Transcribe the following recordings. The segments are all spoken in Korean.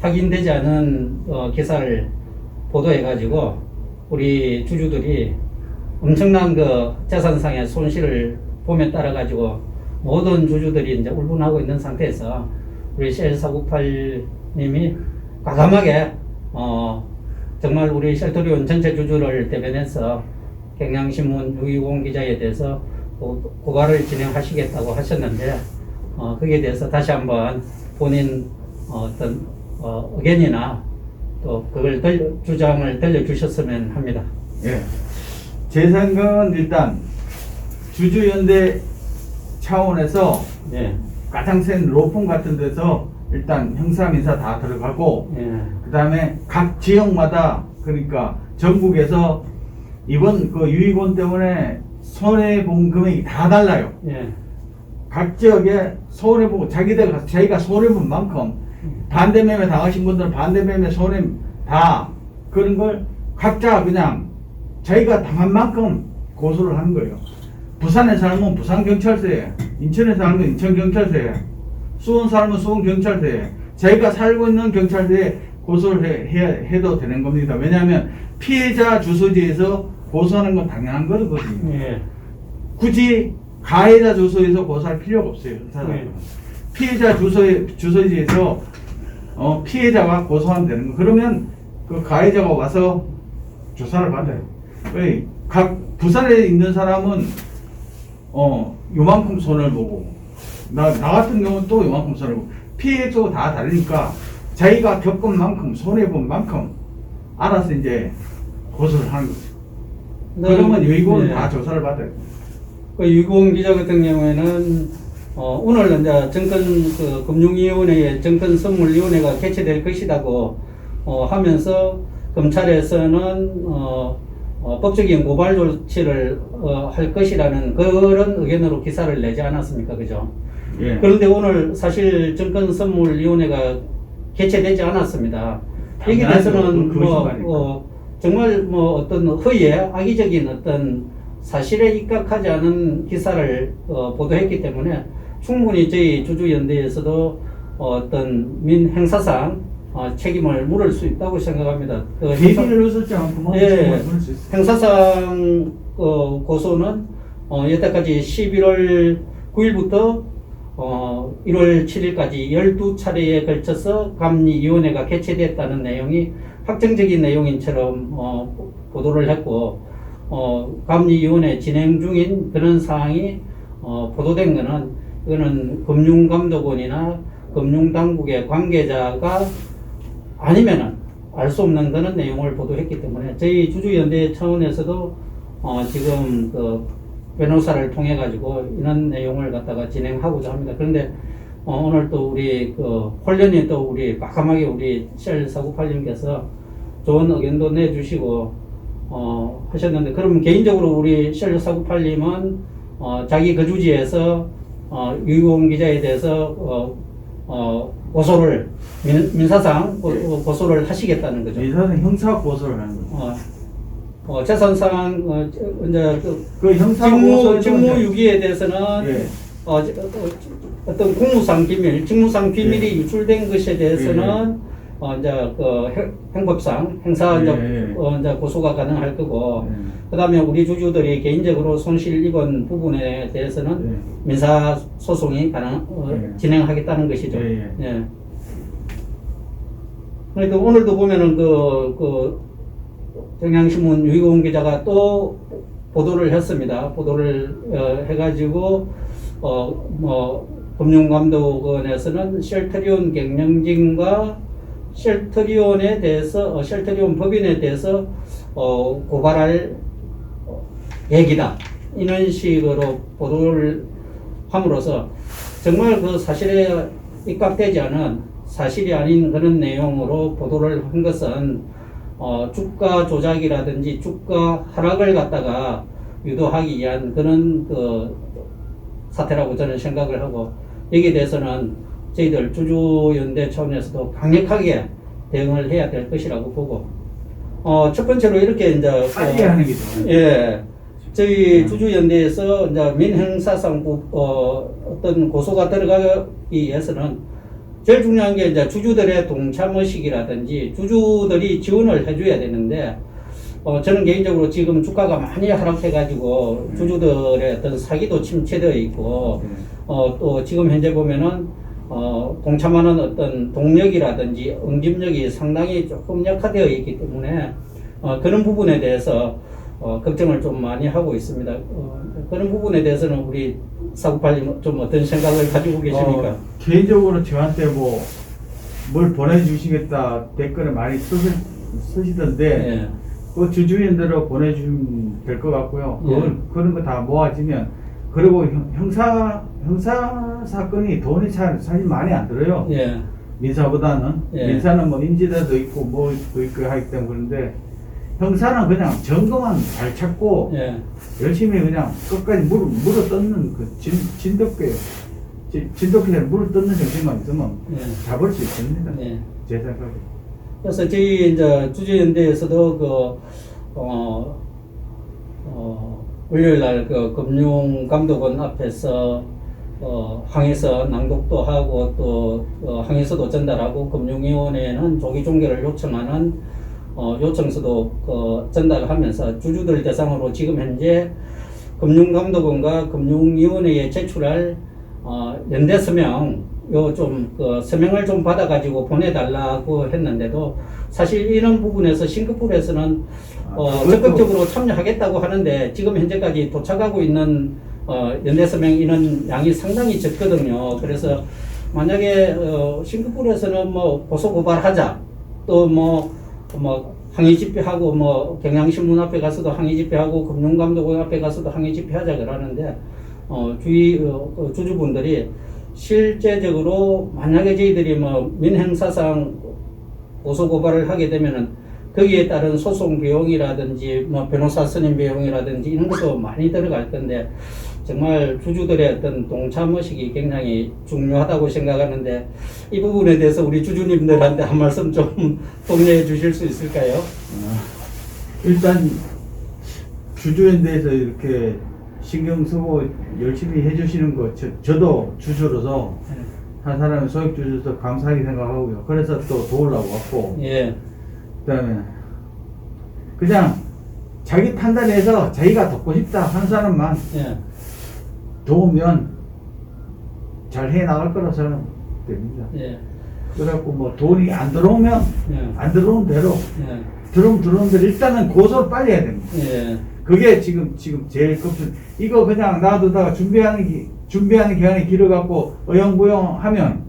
확인되지 않은 어, 기사를 보도해가지고 우리 주주들이 엄청난 그 재산상의 손실을 보면 따라 가지고 모든 주주들이 이제 울분하고 있는 상태에서 우리 셀498님이 과감하게 어 정말 우리 셀토리온 전체 주주를 대변해서 경향신문 유기공 기자에 대해서 고, 고발을 진행하시겠다고 하셨는데 어 거기에 대해서 다시 한번 본인 어, 어떤 어, 의견이나 또 그걸 들려, 주장을 들려주셨으면 합니다. 예. 제 생각은 일단 주주연대 차원에서 예. 가장 센 로펌 같은 데서 일단 형사 민사 다 들어가고 예. 그 다음에 각 지역마다 그러니까 전국에서 이번 그 유이곤 때문에 손해 본 금액이 다 달라요. 예. 각 지역에 손해 보고 자기들 가 자기가 손해 본 만큼 반대 매매 당하신 분들은 반대 매매 손해 다 그런 걸 각자 그냥 자기가 당한 만큼 고소를 하는 거예요. 부산에 살면 부산 경찰서에, 인천에 살면 인천 경찰서에, 수원 살면 수원 경찰서에, 자기가 살고 있는 경찰서에 고소를 해, 해, 해도 되는 겁니다. 왜냐하면 피해자 주소지에서 고소하는 건 당연한 거거든요. 예. 굳이 가해자 주소에서 고소할 필요가 없어요. 네. 피해자 주소에 주소지에서 어, 피해자가 고소하면 되는 거. 그러면 그 가해자가 와서 조사를 받아요. 왜? 각 부산에 있는 사람은 어 요만큼 손을 보고 나, 나 같은 경우는 또 요만큼 손을 보고 피해도 다 다르니까 자기가 겪은 만큼 손해 본 만큼 알아서 이제 고소를 하는 거죠. 그러면 이거는 예. 다 조사를 받아요. 그 유공 기자 같은 경우에는 어, 오늘 이제 정권 그 금융위원회의 정권 선물위원회가 개최될 것이라고 어, 하면서 검찰에서는 어, 어, 법적인 고발 조치를 어, 할 것이라는 그런 의견으로 기사를 내지 않았습니까, 그죠? 예. 그런데 오늘 사실 정권 선물위원회가 개최되지 않았습니다. 여기. 대해서는 그- 뭐, 어, 정말 뭐 어떤 허위에 악의적인 어떤 사실에 입각하지 않은 기사를 어, 보도했기 때문에 충분히 저희 주주연대에서도 어, 어떤 민 행사상 어, 책임을 물을 수 있다고 생각합니다. 그 대비를 했었지 않고 예, 행사상 어, 고소는 어, 여태까지 11월 9일부터 어, 1월 7일까지 12차례에 걸쳐서 감리위원회가 개최됐다는 내용이 확정적인 내용인처럼 어, 보도를 했고 어, 감리위원회 진행 중인 그런 사항이 어, 보도된 것은 이거는 금융감독원이나 금융당국의 관계자가 아니면은 알 수 없는 그런 내용을 보도했기 때문에 저희 주주연대 차원에서도 어 지금 그 변호사를 통해 가지고 이런 내용을 갖다가 진행하고자 합니다. 그런데 어 오늘 또 우리 그 홀련이 또 우리 과감하게 우리 셀 사구팔님께서 좋은 의견도 내주시고 어 하셨는데 그럼 개인적으로 우리 셀 사구팔님은 어 자기 거주지에서 어 유공 기자에 대해서 어, 어 고소를 민, 민사상 고, 예. 고소를 하시겠다는 거죠. 이사는 형사 고소를 하는 거죠. 어, 어 재산상 어, 저- 이제 그 그 형사 직무 직무 유기에 대해서는 예. 어, 저- 어, 어떤 공무상 비밀, 직무상 비밀이 예. 유출된 것에 대해서는 어 이제 그 행- 행법상 행사 이제, 예. 어, 이제 고소가 가능할 거고 예. 그다음에 우리 주주들이 개인적으로 손실 입은 부분에 대해서는 예. 민사 소송이 가능 어, 예. 진행하겠다는 것이죠. 예, 예. 그러니까 오늘도 보면은 그, 그, 경향신문 유희공 기자가 또 보도를 했습니다. 보도를 어, 해가지고, 어, 뭐, 금융감독원에서는 쉘터리온 경영진과 쉘터리온에 대해서, 어, 쉘터리온 법인에 대해서, 어, 고발할 어, 얘기다. 이런 식으로 보도를 함으로써 정말 그 사실에 입각되지 않은 사실이 아닌 그런 내용으로 보도를 한 것은 어, 주가 조작이라든지 주가 하락을 갖다가 유도하기 위한 그런 그 사태라고 저는 생각을 하고 여기에 대해서는 저희들 주주연대 차원에서도 강력하게 대응을 해야 될 것이라고 보고 어, 첫 번째로 이렇게 이제 빨리 어, 하는 게 좋아요. 예. 저희 주주연대에서 이제 민형사상 부- 어, 어떤 고소가 들어가기 위해서는 제일 중요한 게 이제 주주들의 동참 의식이라든지 주주들이 지원을 해줘야 되는데 어, 저는 개인적으로 지금 주가가 많이 하락해가지고 주주들의 어떤 사기도 침체되어 있고 어, 또 지금 현재 보면은 어, 동참하는 어떤 동력이라든지 응집력이 상당히 조금 약화되어 있기 때문에 어, 그런 부분에 대해서 어, 걱정을 좀 많이 하고 있습니다. 어, 그런 부분에 대해서는 우리 사구팔님 좀 어떤 생각을 가지고 계십니까? 어, 개인적으로 저한테 뭐 뭘 보내주시겠다 댓글에 많이 쓰시, 쓰시던데 예. 그 주주인대로 보내주시면 될 것 같고요. 예. 그런 거 다 모아지면 그리고 형- 형사 형사 사건이 돈이 잘 사실 많이 안 들어요. 예. 민사보다는 예. 민사는 뭐 인지대도 있고 뭐 있고 있고 하기 때문에 그런데 형사는 그냥 증거만 잘 찾고 예. 열심히 그냥 끝까지 물, 물어 뜯는 그 진, 진돗개 진- 진돗개에 물어 뜯는 정신만 있으면 예. 잡을 수 있습니다. 예. 제 생각에. 그래서 저희 이제 주주연대에서도 그, 어, 어, 월요일 날 그 금융감독원 앞에서 어, 항해서 낭독도 하고 또 어, 항해서도 전달하고 금융위원회에는 조기 종결을 요청하는 어, 요청서도 그 전달하면서 주주들 대상으로 지금 현재 금융감독원과 금융위원회에 제출할 어, 연대 서명 요좀 그 서명을 좀 받아가지고 보내달라고 했는데도 사실 이런 부분에서 싱가포르에서는 어, 아, 적극적으로 참여하겠다고 하는데 지금 현재까지 도착하고 있는 어, 연대 서명 인원 양이 상당히 적거든요. 그래서 만약에 어, 싱가포르에서는 뭐 고소 고발하자 또뭐 뭐 항의 집회하고 뭐 경향신문 앞에 가서도 항의 집회하고 금융감독원 앞에 가서도 항의 집회하자 그러는데 어 주위 어, 그 주주분들이 실제적으로 만약에 저희들이 뭐 민행사상 고소 고발을 하게 되면은 거기에 따른 소송 비용이라든지 뭐 변호사 선임 비용이라든지 이런 것도 많이 들어갈 건데 정말 주주들의 어떤 동참 의식이 굉장히 중요하다고 생각하는데 이 부분에 대해서 우리 주주님들한테 한 말씀 좀 독려해 주실 수 있을까요? 어, 일단 주주연대에서 이렇게 신경 쓰고 열심히 해주시는 거 저, 저도 주주로서 한 사람의 소액 주주로서 감사하게 생각하고요. 그래서 또 도우려고 왔고 예, 그다음에 그냥 자기 판단해서 자기가 돕고 싶다 하는 사람만 예, 도우면 잘 해 나갈 거라 저는 됩니다. 예, 그래갖고 뭐 돈이 안 들어오면 예, 안 들어오는 대로 예, 들어오면 들어오는 대로 일단은 고소를 빨리 해야 됩니다. 예, 그게 지금 지금 제일 급선. 이거 그냥 놔두다가 준비하는 기, 준비하는 기간이 길어갖고 어영부영 하면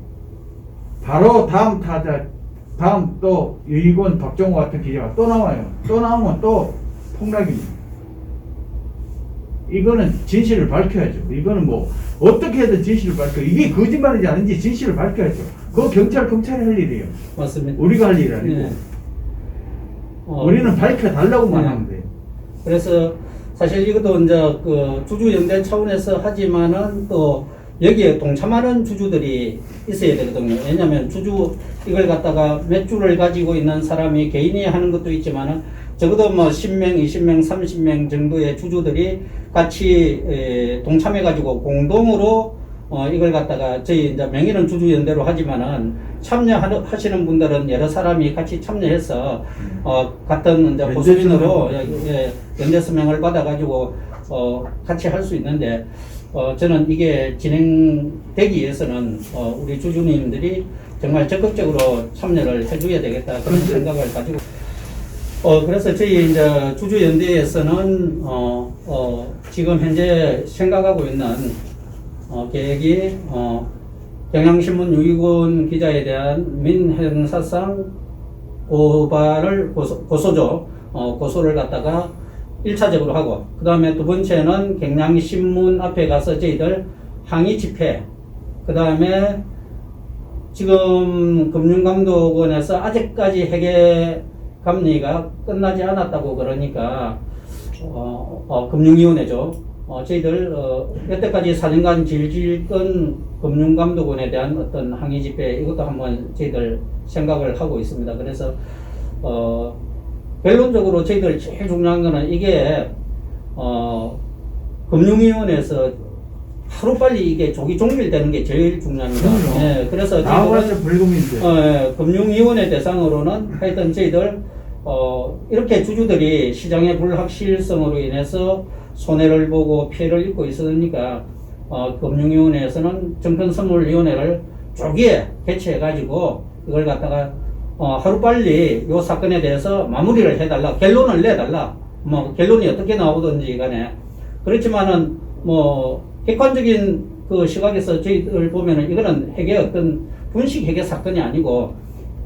바로 다음 타자 다음 또 유이곤 박정호 같은 기자가 또 나와요. 또 나오면 또 폭락입니다. 이거는 진실을 밝혀야죠. 이거는 뭐 어떻게 해든 진실을 밝혀. 이게 거짓말인지 아닌지 진실을 밝혀야죠. 그거 경찰 검찰이 할 일이에요. 맞습니다. 우리가 할 일이 아니고 예. 어, 우리는 밝혀 달라고만 네. 하면 돼요. 그래서 사실 이것도 이제 그 주주 연대 차원에서 하지만은 또 여기에 동참하는 주주들이 있어야 되거든요. 왜냐하면 주주 이걸 갖다가 몇 주를 가지고 있는 사람이 개인이 하는 것도 있지만은 적어도 뭐 10명, 20명, 30명 정도의 주주들이 같이 에, 동참해가지고 공동으로 어, 이걸 갖다가 저희 이제 명의는 주주연대로 하지만은 참여하시는 분들은 여러 사람이 같이 참여해서 어, 같은 이제 서명. 예, 예, 연대 서명을 받아가지고 어, 같이 할 수 있는데 어, 저는 이게 진행되기 위해서는 어, 우리 주주님들이 정말 적극적으로 참여를 해줘야 되겠다 그런. 생각을 가지고 어, 그래서 저희 이제 주주연대에서는 어, 어, 지금 현재 생각하고 있는 어, 계획이 어, 경향신문 유익원 기자에 대한 민행사상 고발을 고소, 고소죠. 어, 고소를 갖다가 1차적으로 하고, 그 다음에 두 번째는 경향신문 앞에 가서 저희들 항의 집회, 그 다음에 지금 금융감독원에서 아직까지 회계 감리가 끝나지 않았다고 그러니까, 어, 어, 금융위원회죠. 어, 저희들, 어, 여태까지 4년간 질질 끈 금융감독원에 대한 어떤 항의 집회, 이것도 한번 저희들 생각을 하고 있습니다. 그래서, 어, 결론적으로 저희들 제일 중요한 거는 이게, 어, 금융위원회에서 하루 빨리 이게 조기 종밀되는 게 제일 중요합니다. 그럼요. 예, 그래서 나와봤자 불금인데. 어, 예, 금융위원회 대상으로는 하여튼 저희들 어, 이렇게 주주들이 시장의 불확실성으로 인해서 손해를 보고 피해를 입고 있으니까 어, 금융위원회에서는 정권선물위원회를 조기에 개최해가지고 이걸 갖다가 어, 하루빨리 이 사건에 대해서 마무리를 해달라 결론을 내달라 뭐 결론이 어떻게 나오든지 간에 그렇지만은 뭐 객관적인 그 시각에서 저희들 보면은 이거는 핵의 어떤 분식 핵의 사건이 아니고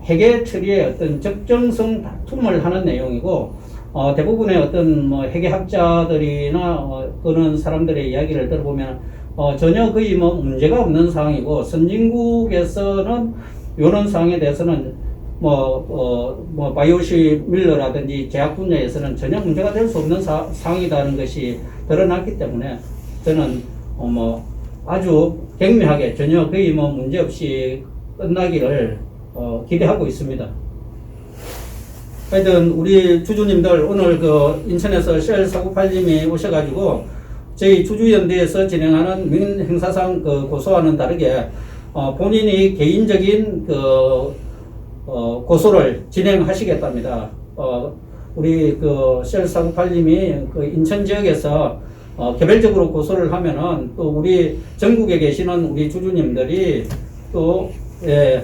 핵의 처리에 어떤 적정성 다툼을 하는 내용이고 어, 대부분의 어떤 뭐 핵의학자들이나 어, 그런 사람들의 이야기를 들어보면 어, 전혀 거의 뭐 문제가 없는 상황이고 선진국에서는 이런 상황에 대해서는 뭐, 어, 뭐, 바이오시 밀러라든지 제약 분야에서는 전혀 문제가 될 수 없는 사, 상황이라는 것이 드러났기 때문에 저는, 어, 뭐, 아주 경미하게 전혀 거의 뭐 문제 없이 끝나기를, 어, 기대하고 있습니다. 하여튼, 우리 주주님들 오늘 그 인천에서 쉘 사구팔님이 오셔가지고 저희 주주연대에서 진행하는 민 행사상 그 고소와는 다르게 어, 본인이 개인적인 그 어, 고소를 진행하시겠답니다. 어, 우리 그 셀사구팔님이 그 인천 지역에서 어, 개별적으로 고소를 하면은 또 우리 전국에 계시는 우리 주주님들이 또 예,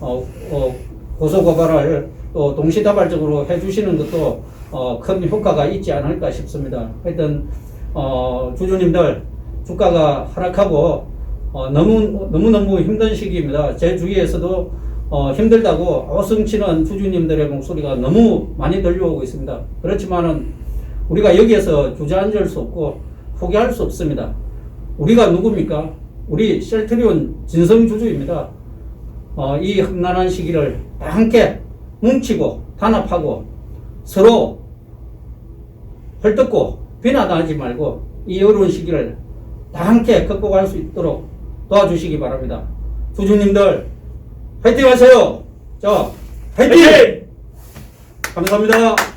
어, 어, 고소 고발을 또 동시다발적으로 해주시는 것도 어, 큰 효과가 있지 않을까 싶습니다. 하여튼 어, 주주님들 주가가 하락하고 어, 너무 너무 너무 힘든 시기입니다. 제 주위에서도 어, 힘들다고 어승치는 주주님들의 목소리가 너무 많이 들려오고 있습니다. 그렇지만은 우리가 여기에서 주저앉을 수 없고 포기할 수 없습니다. 우리가 누굽니까? 우리 셀트리온 진성 주주입니다. 어, 이 험난한 시기를 다 함께 뭉치고 단합하고 서로 헐뜯고 비난하지 말고 이 어려운 시기를 다 함께 극복할 수 있도록 도와주시기 바랍니다. 주주님들 화이팅 하세요. 자, 화이팅! 감사합니다.